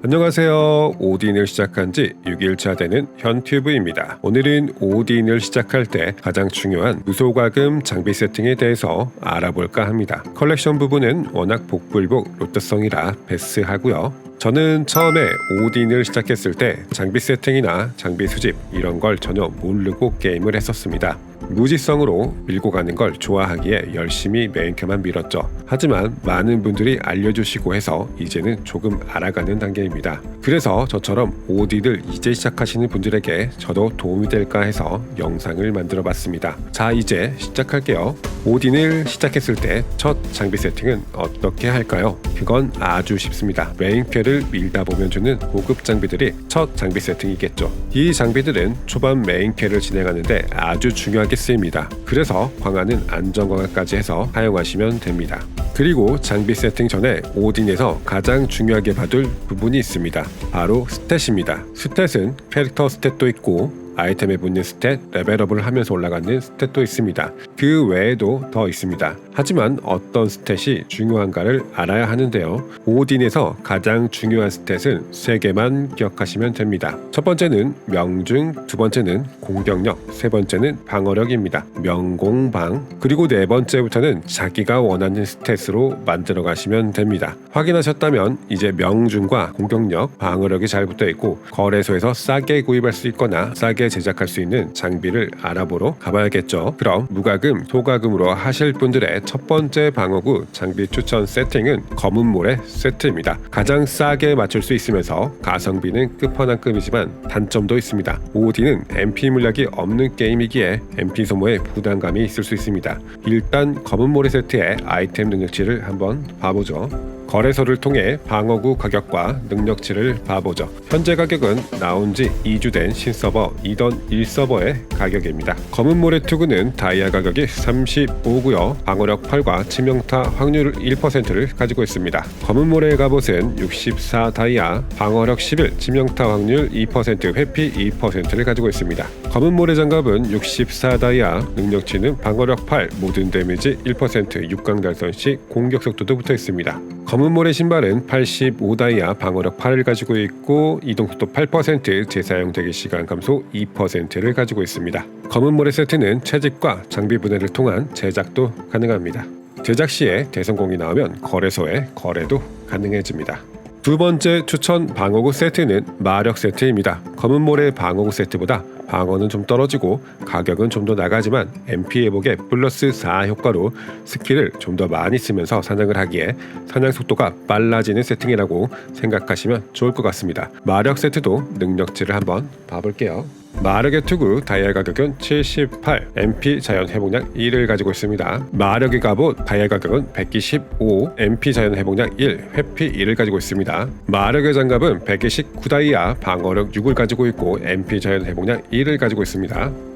안녕하세요. 오딘을 시작한 지 6일차 되는 현튜브입니다. 오늘은 오딘을 시작할 때 가장 중요한 무소과금 장비 세팅에 대해서 알아볼까 합니다. 컬렉션 부분은 워낙 복불복 로트성이라 패스하고요. 저는 처음에 오딘을 시작했을 때 장비 세팅이나 장비 수집 이런 걸 전혀 모르고 게임을 했었습니다. 무지성으로 밀고 가는 걸 좋아하기에 열심히 메인캐만 밀었죠. 하지만 많은 분들이 알려주시고 해서 이제는 조금 알아가는 단계입니다. 그래서 저처럼 오딘을 이제 시작하시는 분들에게 저도 도움이 될까 해서 영상을 만들어 봤습니다. 자, 이제 시작할게요. 오딘을 시작했을 때 첫 장비 세팅은 어떻게 할까요? 그건 아주 쉽습니다. 메인캐를 밀다 보면 주는 고급 장비들이 첫 장비 세팅이겠죠. 이 장비들은 초반 메인캐를 진행하는데 아주 중요하게 쓰입니다. 그래서 광화는 안전 광화까지 해서 사용하시면 됩니다. 그리고 장비 세팅 전에 오딘에서 가장 중요하게 봐둘 부분이 있습니다. 바로 스탯입니다. 스탯은 캐릭터 스탯도 있고 아이템에 붙는 스탯, 레벨업을 하면서 올라가는 스탯도 있습니다. 그 외에도 더 있습니다. 하지만 어떤 스탯이 중요한가를 알아야 하는데요. 오딘에서 가장 중요한 스탯은 세 개만 기억하시면 됩니다. 첫 번째는 명중, 두 번째는 공격력, 세 번째는 방어력입니다. 명공방, 그리고 네 번째부터는 자기가 원하는 스탯으로 만들어 가시면 됩니다. 확인하셨다면 이제 명중과 공격력, 방어력이 잘 붙어 있고 거래소에서 싸게 구입할 수 있거나 싸게 제작할 수 있는 장비를 알아보러 가봐야겠죠. 그럼 무과금, 소과금으로 하실 분들의 첫 번째 방어구 장비 추천 세팅은 검은 모래 세트입니다. 가장 싸게 맞출 수 있으면서 가성비는 끝판왕급이지만 단점도 있습니다. OD는 MP 물약이 없는 게임이기에 MP 소모에 부담감이 있을 수 있습니다. 일단 검은 모래 세트의 아이템 능력치를 한번 봐보죠. 거래소를 통해 방어구 가격과 능력치를 봐보죠. 현재 가격은 나온 지 2주 된 신서버 2던 1서버의 가격입니다. 검은 모래 투구는 다이아 가격이 35고요. 방어력 8과 치명타 확률 1%를 가지고 있습니다. 검은 모래의 갑옷은 64 다이아, 방어력 11, 치명타 확률 2%, 회피 2%를 가지고 있습니다. 검은 모래 장갑은 64 다이아, 능력치는 방어력 8, 모든 데미지 1%, 6강 달성 시 공격 속도도 붙어 있습니다. 검은 모래 신발은 85 다이아 방어력 8을 가지고 있고 이동 속도 8%, 재사용 대기 시간 감소 2%를 가지고 있습니다. 검은 모래 세트는 채집과 장비 분해를 통한 제작도 가능합니다. 제작 시에 대성공이 나오면 거래소에 거래도 가능해집니다. 두 번째 추천 방어구 세트는 마력 세트입니다. 검은 모래 방어구 세트보다 방어는 좀 떨어지고 가격은 좀 더 나가지만 MP 회복에 플러스 4 효과로 스킬을 좀 더 많이 쓰면서 사냥을 하기에 사냥 속도가 빨라지는 세팅이라고 생각하시면 좋을 것 같습니다. 마력 세트도 능력치를 한번 봐볼게요. 마력의 투구 다이아 가격은 78, MP 자연 회복량 1을 가지고 있습니다. 마력의 갑옷 다이아 가격은 125, MP 자연 회복량 1, 회피 1을 가지고 있습니다. 마력의 장갑은 129 다이아 방어력 6을 가지고 있고 MP 자연 회복량 1을 가지고 있습니다.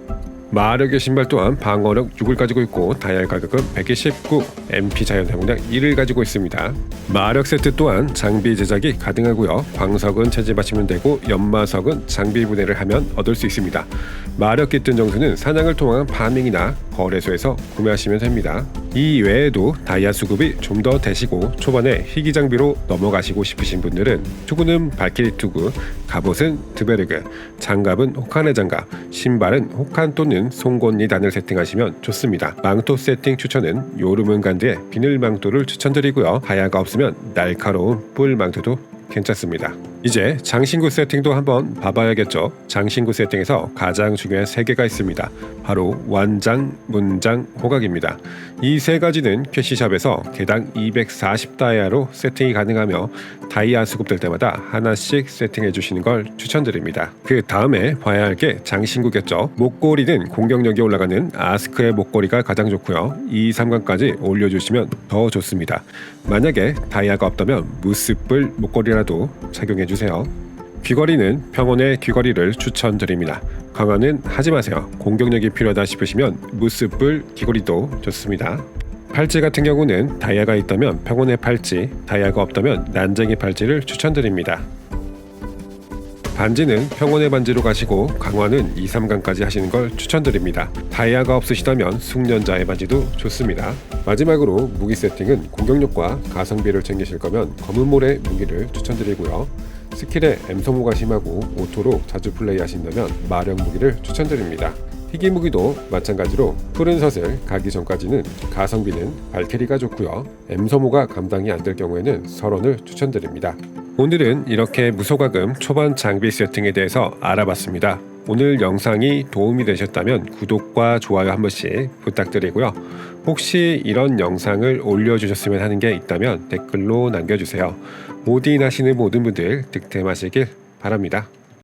마력의 신발 또한 방어력 6을 가지고 있고 다이아 가격은 129, MP 자연 회복량 1을 가지고 있습니다. 마력 세트 또한 장비 제작이 가능하고요. 광석은 채집 하시면 되고 연마석은 장비 분해를 하면 얻을 수 있습니다. 마력 깃든 정수는 사냥을 통한 파밍이나 거래소에서 구매하시면 됩니다. 이 외에도 다이아 수급이 좀 더 되시고 초반에 희귀 장비로 넘어가시고 싶으신 분들은 투구는 발키리 투구, 갑옷은 드베르그, 장갑은 호칸의 장갑, 신발은 호칸 또는 송곳니 단을 세팅하시면 좋습니다. 망토 세팅 추천은 요르문 간드의 비늘 망토를 추천드리고요. 다이아가 없으면 날카로운 뿔 망토도 괜찮습니다. 이제 장신구 세팅도 한번 봐봐야겠죠. 장신구 세팅에서 가장 중요한 세 개가 있습니다. 바로 완장, 문장, 호각입니다. 이 세 가지는 캐시샵에서 개당 240다이아로 세팅이 가능하며 다이아 수급될 때마다 하나씩 세팅해 주시는 걸 추천드립니다. 그 다음에 봐야 할 게 장신구겠죠. 목걸이는 공격력이 올라가는 아스크의 목걸이가 가장 좋고요. 2, 3강까지 올려주시면 더 좋습니다. 만약에 다이아가 없다면 무스뿔 목걸이라도 착용해 주 세요. 귀걸이는 평온의 귀걸이를 추천드립니다. 강화는 하지 마세요. 공격력이 필요하다 싶으시면 무스뿔 귀걸이도 좋습니다. 팔찌 같은 경우는 다이아가 있다면 평온의 팔찌, 다이아가 없다면 난쟁이 팔찌를 추천드립니다. 반지는 평온의 반지로 가시고 강화는 2, 3강까지 하시는 걸 추천드립니다. 다이아가 없으시다면 숙련자의 반지도 좋습니다. 마지막으로 무기 세팅은 공격력과 가성비를 챙기실 거면 검은 모래 무기를 추천드리고요. 스킬에 M 소모가 심하고 오토로 자주 플레이하신다면 마력 무기를 추천드립니다. 희귀 무기도 마찬가지로 푸른 섯을 가기 전까지는 가성비는 발키리가 좋고요. M 소모가 감당이 안 될 경우에는 설원을 추천드립니다. 오늘은 이렇게 무소가금 초반 장비 세팅에 대해서 알아봤습니다. 오늘 영상이 도움이 되셨다면 구독과 좋아요 한 번씩 부탁드리고요. 혹시 이런 영상을 올려주셨으면 하는 게 있다면 댓글로 남겨주세요. 오딘 하시는 모든 분들 득템하시길 바랍니다.